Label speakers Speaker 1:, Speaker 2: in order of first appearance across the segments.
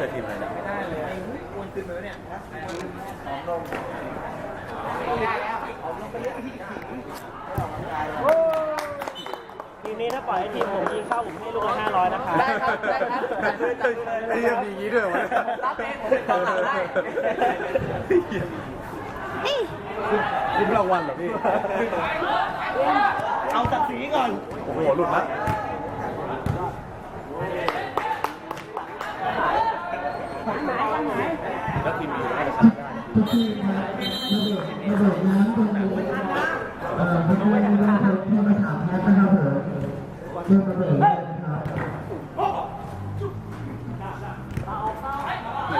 Speaker 1: จอทีมอะไรนะ
Speaker 2: ได้เลยไอ้อ้วนขึ้นมาแล้วเนี่ยหอมลงไม่ได้แล้วหอมลงไปเยอะที่โอ้
Speaker 3: ทีนี้ถ้าปล่อยให้ทีมผมยิงเข้าผมให้ลูกละห้าร้อยนะครับ
Speaker 2: ได้ครับได้ครับจัดเลยจัดเลย
Speaker 1: ไอ้เหี้ยมีอย่างนี้ด้วยวะ
Speaker 2: รับเองผมเป็นกองหลังได้
Speaker 1: นี่รางวัลเหรอพี่
Speaker 3: เอาศักดิ์ศรีก่อน
Speaker 1: โอ้โหหลุดละแล้วทีมมีให้ชนะได้
Speaker 4: ทุกที่นะครับระเบิดระเบิดน้ำตรงนี้เอ่อไม่ต้องไม่ต้องไม่ต้องมาถามนะครับผมเรื่องระเบิดนะครั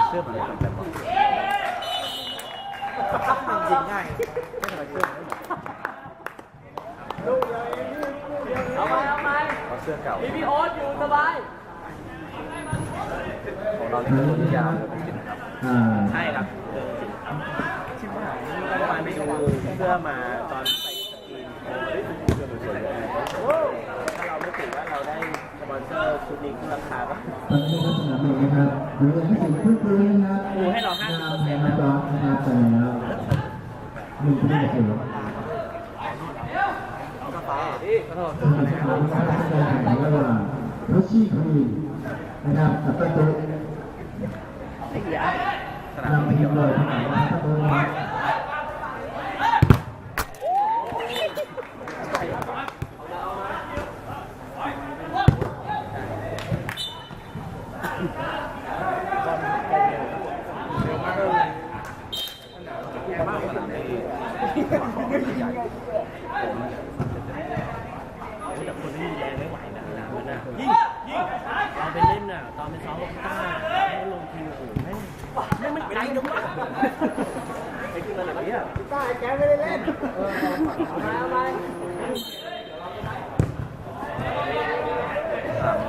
Speaker 4: บ
Speaker 1: ไม่เชื่อมันยแต่ว่า
Speaker 2: ยิงง่ายไม่ทำไมเชื่อเอาไปเอาไป
Speaker 1: เขาเสื้อเก่า
Speaker 2: มีพี่โอ๊ตอยู่สบาย
Speaker 1: ของเราที่ตัวยาวเลยผมกินนะครับ
Speaker 3: ใช่ครับชิบหายเมื่อวานไปดูเสื้อมาตอนไปสกรีน
Speaker 1: เสื้อสวยๆเลย
Speaker 3: ถ้าเราไม่ถือว่าเราได้ส ปอนเซอร์ชุดนี้ขึ้นราคาปะ
Speaker 4: ตอนนี้ก็สนามบินนะครับหรือว่าที่สิ่งพื้นๆนะครับ
Speaker 3: ดูให้เรา50%
Speaker 4: นะจอนะครับแต่แล้วหนึ่งที่เสีย
Speaker 1: ก็ต้อง
Speaker 4: เป็นสถานการณ์แข่งระหว่างรัสเซียคามีนะครับกับประตู
Speaker 1: สนาม
Speaker 4: นำ
Speaker 1: ไม่
Speaker 4: ที
Speaker 1: เกี่ย
Speaker 4: ม
Speaker 1: ว
Speaker 4: โด
Speaker 1: เลยย
Speaker 4: ทางประตูนะครับ
Speaker 1: สนามที่ใหญ่
Speaker 3: แต่คนไม่มีแรงไม่ไหวนะนะมันอะยิ่งยิ่งตอนไปเล่นน่ะตอนไปซ้อมกับต้าให้ลงทีมโอ้โหแม่งแม่งมันไกลจังวะไอ้ที่มันแบบนี้อะ
Speaker 2: ต้าแกไม่ได้เล่นมาเอาไป
Speaker 1: สนามนี้มั น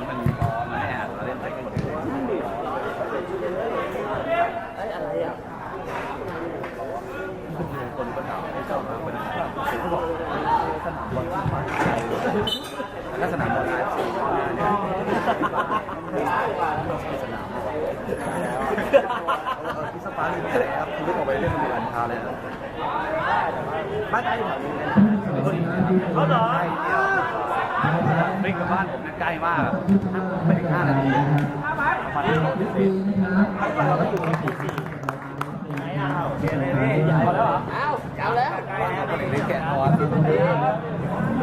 Speaker 1: มันแออัดเราเล่นได้กันหมดเลย
Speaker 3: ไอ้อะไรอะ
Speaker 1: คนก็ถามให้เจ้ามาเป็น ผมก็บอกสนามบอลที่มาไกลถ้าสนามบอลอาชีพเนี่ยสนามพี่สปาร์มีอะไรครับคุณไม่ออกไปเล่นในร้านคาเลยนะ
Speaker 3: บ้านไอ้แถวนี้
Speaker 4: เขาเหรอ
Speaker 1: ใกล้เดียววิ่งกับบ้านผมนี่ยใกล้มากไม่ถึงห้านาที
Speaker 4: มาดีนะครับเราก็อยู่ในสี่สี่
Speaker 3: โอเคเลยพี่พอแล้วเหรอ
Speaker 2: เอาเอาแล้ว
Speaker 1: คนเด็กเล่นแกะออน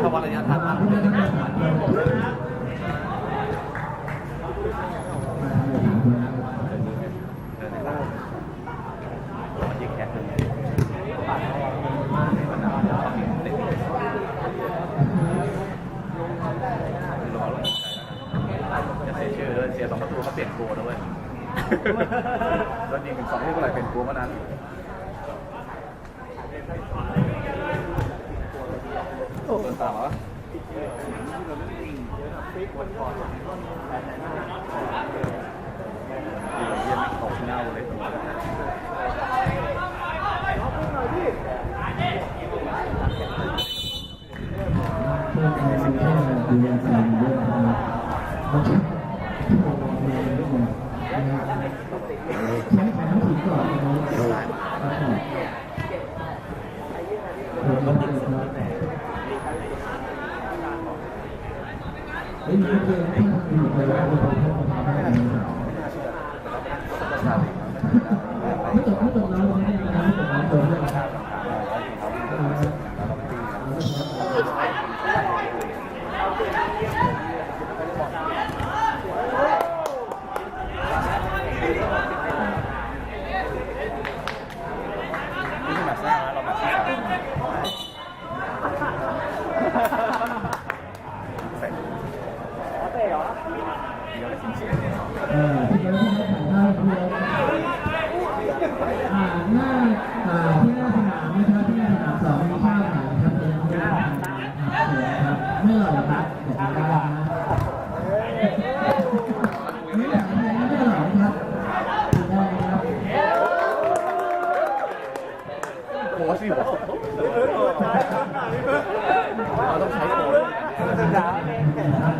Speaker 1: ถ้าวั ดระยะทางมากเลยนะเดินในบ้านมันยิงแขกเลยมันเอาเอาเด็กเด็กลงเอาลงใจแล้วกันจะเสียชื่อเลยเสียสองประตูเขาเปลี่ยนโกนะเว้ยโดนยิงถึงสองลูกอะไรเป็นโกเมื่อนั้นโอ้ตามเหรอเยี่ยมตกเน่าเลยตัวประชาชน
Speaker 4: ไม่ตกไม่ตกน้ำไม่ตกน้ำไม่ตกน้ำเลย
Speaker 1: นี่คือแบบสร้างแล้วเราแบบสร้างใส่
Speaker 3: เออที่
Speaker 1: เดี๋ยว
Speaker 4: ที่ให้ถ่ายภาพคืออ่าหน้าอ่าที่หน้าสนามนะครับที่หน้าสนามสองมีภาพไหนครับเป็นที่หน้าสนามครับไม่หรอกครับบอกได้นะไม่หรอกไม่หรอกครับได้ครับ
Speaker 1: โค้สิวะเราต้องใช้โค้ช
Speaker 3: อ๋อเดี๋ยว